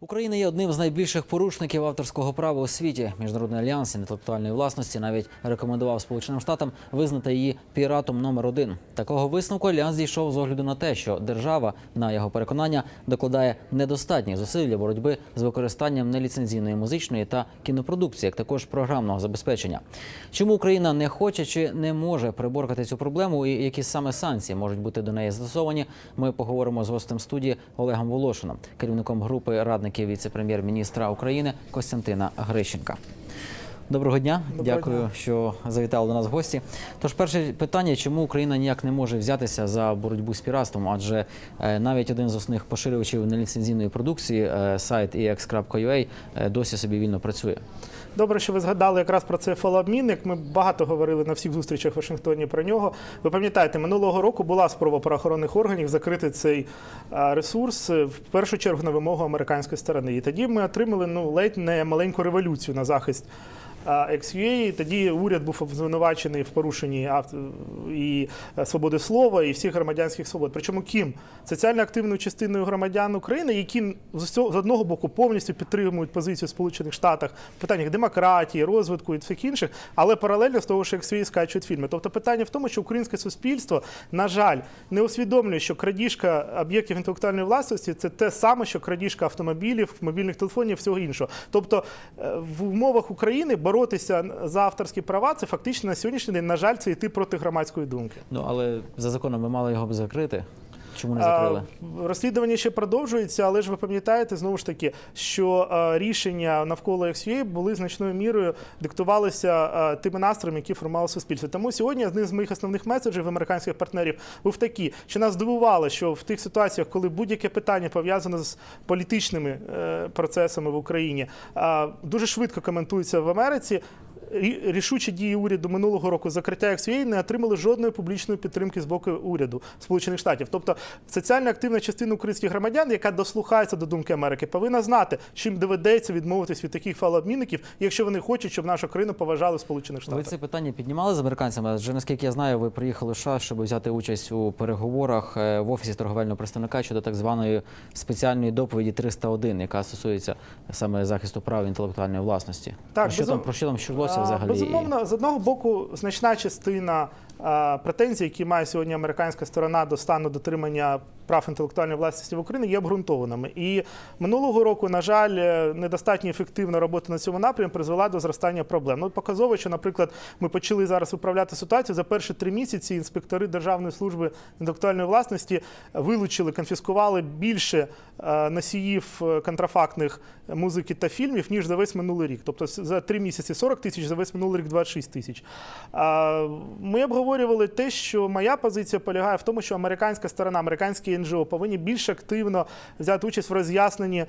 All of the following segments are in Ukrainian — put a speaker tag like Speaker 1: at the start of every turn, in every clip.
Speaker 1: Україна є одним з найбільших порушників авторського права у світі. Міжнародний альянс інтелектуальної власності навіть рекомендував Сполученим Штатам визнати її піратом номер один. Такого висновку альянс дійшов з огляду на те, що держава, на його переконання, докладає недостатніх зусиль для боротьби з використанням неліцензійної музичної та кінопродукції, як також програмного забезпечення. Чому Україна не хоче чи не може приборкати цю проблему, і які саме санкції можуть бути до неї застосовані? Ми поговоримо з гостем студії Олегом Волошином, керівником групи радників віце-прем'єр-міністра України Костянтина Грищенка. Доброго дня,
Speaker 2: Доброго
Speaker 1: дякую,
Speaker 2: дня.
Speaker 1: що завітали до нас в гості. Тож, перше питання: чому Україна ніяк не може взятися за боротьбу з піратством? Адже е, навіть один з основних поширювачів неліцензійної продукції, е, сайт ex.ua, е, досі собі вільно працює.
Speaker 2: Добре, що ви згадали якраз про цей фалообмінник. Ми багато говорили на всіх зустрічах в Вашингтоні про нього. Ви пам'ятаєте, минулого року була спроба правоохоронних органів закрити цей ресурс в першу чергу на вимогу американської сторони. І тоді ми отримали ну ледь не маленьку революцію на захист. XUA, тоді уряд був звинувачений в порушенні і е, свободи слова, і всіх громадянських свобод. Причому ким соціально активною частиною громадян України, які з одного боку повністю підтримують позицію Сполучених Штатів в питаннях демократії, розвитку і всіх інших, але паралельно з того, що XUA скачують фільми. Тобто питання в тому, що українське суспільство, на жаль, не усвідомлює, що крадіжка об'єктів інтелектуальної власності це те саме, що крадіжка автомобілів, мобільних телефонів, всього іншого. Тобто е, в умовах України боротися за авторські права це фактично на сьогоднішній день, на жаль, це йти проти громадської думки.
Speaker 1: Ну але за законом ми мали його б закрити. Чому не закрили?
Speaker 2: Розслідування ще продовжується, але ж ви пам'ятаєте знову ж таки, що рішення навколо XUA були значною мірою диктувалися тими настроями, які формувало суспільство. Тому сьогодні один з моїх основних меседжів американських партнерів був такий, що нас здивувало, що в тих ситуаціях, коли будь-яке питання пов'язане з політичними е, процесами в Україні, дуже швидко коментується в Америці. Рі- Рішучі дії уряду минулого року закриття XUA не отримали жодної публічної підтримки з боку уряду Сполучених Штатів. Тобто соціально активна частина українських громадян, яка дослухається до думки Америки, повинна знати, чим доведеться відмовитись від таких фалообмінників, якщо вони хочуть, щоб нашу країну поважали в Сполучених
Speaker 1: Ви це питання піднімали з американцями? Адже наскільки я знаю, ви приїхали в США, щоб взяти участь у переговорах е, в офісі торговельного представника щодо так званої спеціальної доповіді 301, яка стосується саме захисту прав інтелектуальної власності.
Speaker 2: Так,
Speaker 1: про що
Speaker 2: безум-
Speaker 1: там про що там йшлося
Speaker 2: А,
Speaker 1: взагалі?
Speaker 2: Безумовно, з одного боку, значна частина претензій, які має сьогодні американська сторона до стану дотримання прав інтелектуальної власності в Україні, є обґрунтованими. І минулого року, на жаль, е, недостатньо ефективна робота на цьому напрямі призвела до зростання проблем. Ну, показово, що, наприклад, ми почали зараз управляти ситуацію. За перші три місяці інспектори Державної служби інтелектуальної власності вилучили, конфіскували більше е, носіїв е, контрафактних музики та фільмів, ніж за весь минулий рік. Тобто за три місяці 40 тисяч, за весь минулий рік 26 тисяч. Ми обговорювали те, що моя позиція полягає в тому, що американська сторона, американські НЖО повинні більш активно взяти участь в роз'ясненні.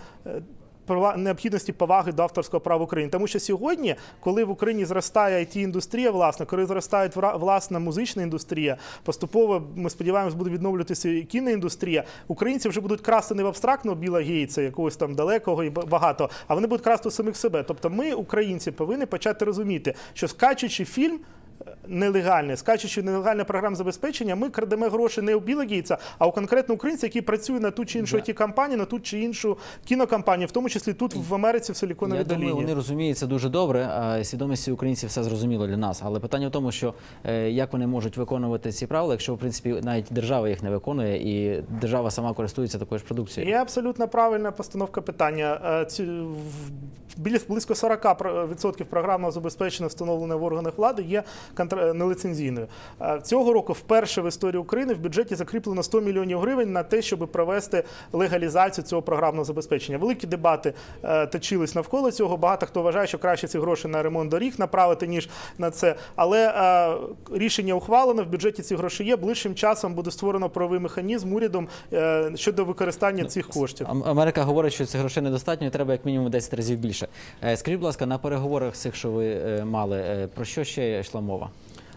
Speaker 2: Необхідності поваги до авторського права України, тому що сьогодні, коли в Україні зростає it індустрія, власне, коли зростає власна музична індустрія, поступово ми сподіваємось, буде відновлюватися і кіноіндустрія. Українці вже будуть красти не в абстрактного Біла Гейтса, якогось там далекого і ба- багато, а вони будуть красти у самих себе. Тобто, ми, українці, повинні почати розуміти, що скачучи фільм. Е, Нелегальне, скачучи нелегальне програм забезпечення, ми крадемо гроші не у Біла Гейтса, а у конкретно українця, який працює на ту чи іншу ті компанію, на ту чи іншу кінокампанію, в тому числі тут в Америці, в Силіконовій
Speaker 1: Я
Speaker 2: доліні.
Speaker 1: думаю, вони розуміють це дуже добре. А свідомості українців все зрозуміло для нас. Але питання в тому, що е, як вони можуть виконувати ці правила, якщо в принципі навіть держава їх не виконує, і держава сама користується такою ж продукцією.
Speaker 2: Є абсолютно правильна постановка питання. Е, Біля близько 40% програмного забезпечення, встановлене в органах влади, є контр- неліцензійною. Е, Цього року вперше в історії України в бюджеті закріплено 100 мільйонів гривень на те, щоб провести легалізацію цього програмного забезпечення. Великі дебати е, точились навколо цього. Багато хто вважає, що краще ці гроші на ремонт доріг направити, ніж на це. Але е, рішення ухвалено, в бюджеті ці гроші є. Ближчим часом буде створено правовий механізм урядом е, щодо використання цих коштів.
Speaker 1: Америка говорить, що цих грошей недостатньо, і треба як мінімум 10 разів більше. Е, Скажіть, будь ласка, на переговорах цих, що ви е, мали, е, про що ще йшла мова?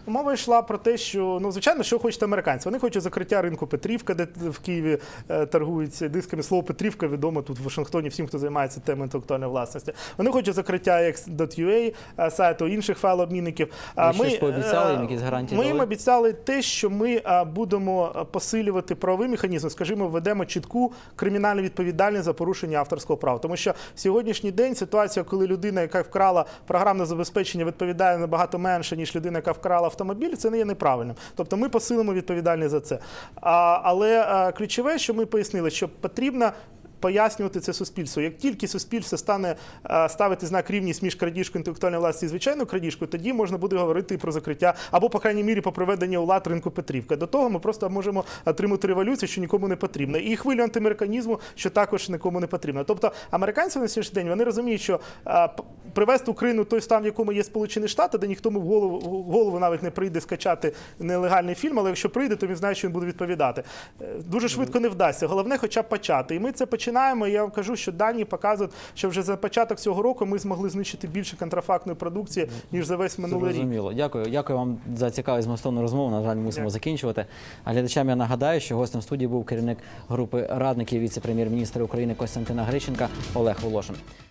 Speaker 2: Мова йшла про те, що ну звичайно, що хочуть американці. Вони хочуть закриття ринку Петрівка, де в Києві е, торгуються дисками. Слово Петрівка відомо тут в Вашингтоні всім, хто займається темою інтелектуальної власності. Вони хочуть закриття X.ua, е, сайту інших файлообмінників.
Speaker 1: Ви щось пообіцяли їм,
Speaker 2: е,
Speaker 1: якісь гарантії
Speaker 2: Ми їм обіцяли те, що ми будемо посилювати правовий механізм. Скажімо, введемо чітку кримінальну відповідальність за порушення авторського права. Тому що в сьогоднішній день ситуація, коли людина, яка вкрала програмне забезпечення, відповідає набагато менше, ніж людина, яка вкрала автомобіль, це не є неправильним. Тобто ми посилимо відповідальність за це. А, але а, ключове, що ми пояснили, що потрібно. Пояснювати це суспільству. Як тільки суспільство стане е, ставити знак рівність між крадіжкою інтелектуальної власності і звичайною крадіжкою, тоді можна буде говорити і про закриття або, по крайній мірі, по приведення у лад ринку Петрівка. До того ми просто можемо отримати революцію, що нікому не потрібна, і хвилю антиамериканізму, що також нікому не потрібно. Тобто американці на сьогоднішній день вони розуміють, що е, привести Україну той стан, в якому є Сполучені Штати, де ніхто в голову в голову навіть не прийде скачати нелегальний фільм, але якщо прийде, то він знає, що він буде відповідати. Е, Дуже швидко не вдасться. Головне, хоча б почати. І ми це починаємо. І Я вам кажу, що дані показують, що вже за початок цього року ми змогли знищити більше контрафактної продукції ніж за весь минулий рік.
Speaker 1: Зрозуміло. Дякую. Дякую вам за цікаву змістовну розмову. На жаль, мусимо
Speaker 2: Дякую.
Speaker 1: закінчувати. А глядачам я нагадаю, що гостем студії був керівник групи радників віце-прем'єр-міністра України Костянтина Гриченка Олег Волошин.